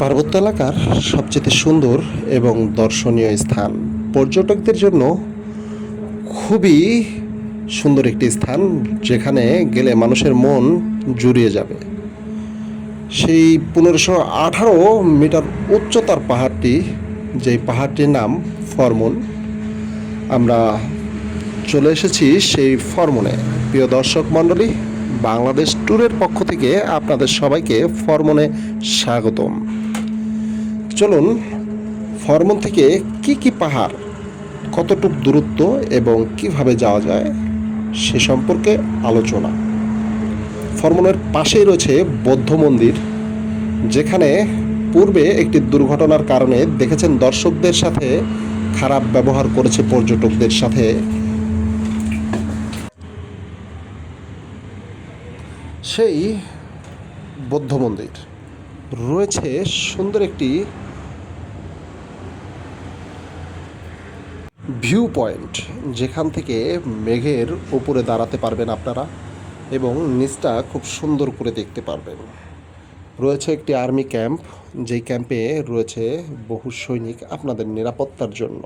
পার্বত্য এলাকার সবচেয়ে সুন্দর এবং দর্শনীয় স্থান। পর্যটকদের জন্য খুবই সুন্দর একটি স্থান, যেখানে গেলে মানুষের মন জুড়িয়ে যাবে। সেই পনেরোশো আঠারো মিটার উচ্চতার পাহাড়টি, যেই পাহাড়টির নাম ফরমুন, আমরা চলে এসেছি সেই ফরমনে। প্রিয় দর্শক মণ্ডলী, বাংলাদেশ ট্যুরের পক্ষ থেকে আপনাদের সবাইকে ফরমনে স্বাগতম। চলুন, ফরমন থেকে কি কি পাহাড়, কতটুক দূরত্ব এবং কীভাবে যাওয়া যায় সে সম্পর্কে আলোচনা। ফরমনের পাশেই রয়েছে বৌদ্ধ মন্দির, যেখানে পূর্বে একটি দুর্ঘটনার কারণে দেখেছেন দর্শকদের সাথে খারাপ ব্যবহার করেছে পর্যটকদের সাথে। সেই বৌদ্ধ মন্দির। রয়েছে সুন্দর একটি ভিউ পয়েন্ট যেখান থেকে মেঘের উপরে দাঁড়াতে পারবেন আপনারা এবং নিচটা খুব সুন্দর করে দেখতে পারবেন। রয়েছে একটি আর্মি ক্যাম্প, যেই ক্যাম্পে রয়েছে বহু সৈনিক আপনাদের নিরাপত্তার জন্য।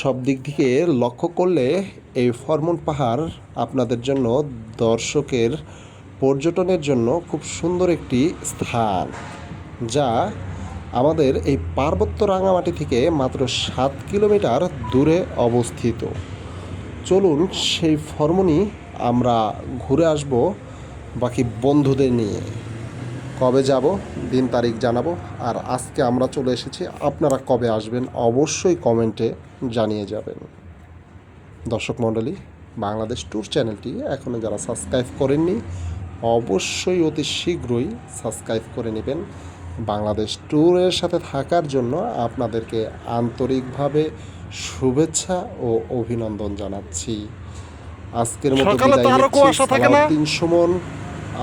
সব দিক থেকে লক্ষ্য করলে এই ফরমন পাহাড় আপনাদের জন্য দর্শকের পর্যটনের জন্য খুব সুন্দর একটি স্থান, যা আমাদের এই পার্বত্য রাঙামাটি থেকে মাত্র সাত কিলোমিটার দূরে অবস্থিত। চলুন সেই ফরমনি আমরা ঘুরে আসব বাকি বন্ধুদের নিয়ে। কবে যাব, দিন তারিখ জানাব, আর আজকে আমরা চলে এসেছি, আপনারা কবে আসবেন অবশ্যই কমেন্টে জানিয়ে যাবেন। দর্শক মণ্ডলী, বাংলাদেশ ট্যুর চ্যানেলটি এখনও যারা সাবস্ক্রাইব করেননি, অবশ্যই অতি শীঘ্রই সাবস্ক্রাইব করে নেবেন। বাংলাদেশ ট্যুরের সাথে থাকার জন্য আপনাদেরকে আন্তরিকভাবে শুভেচ্ছা ও অভিনন্দন জানাচ্ছি আজকের মতো বিদায় আরও নিচ্ছি। কুয়াশা থাকে না? সালাউদ্দিন সুমন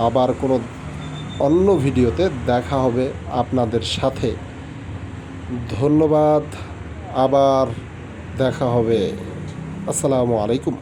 আবার কোনো অন্য ভিডিওতে দেখা হবে আপনাদের সাথে ধন্যবাদ আবার দেখা হবে আসসালামু আলাইকুম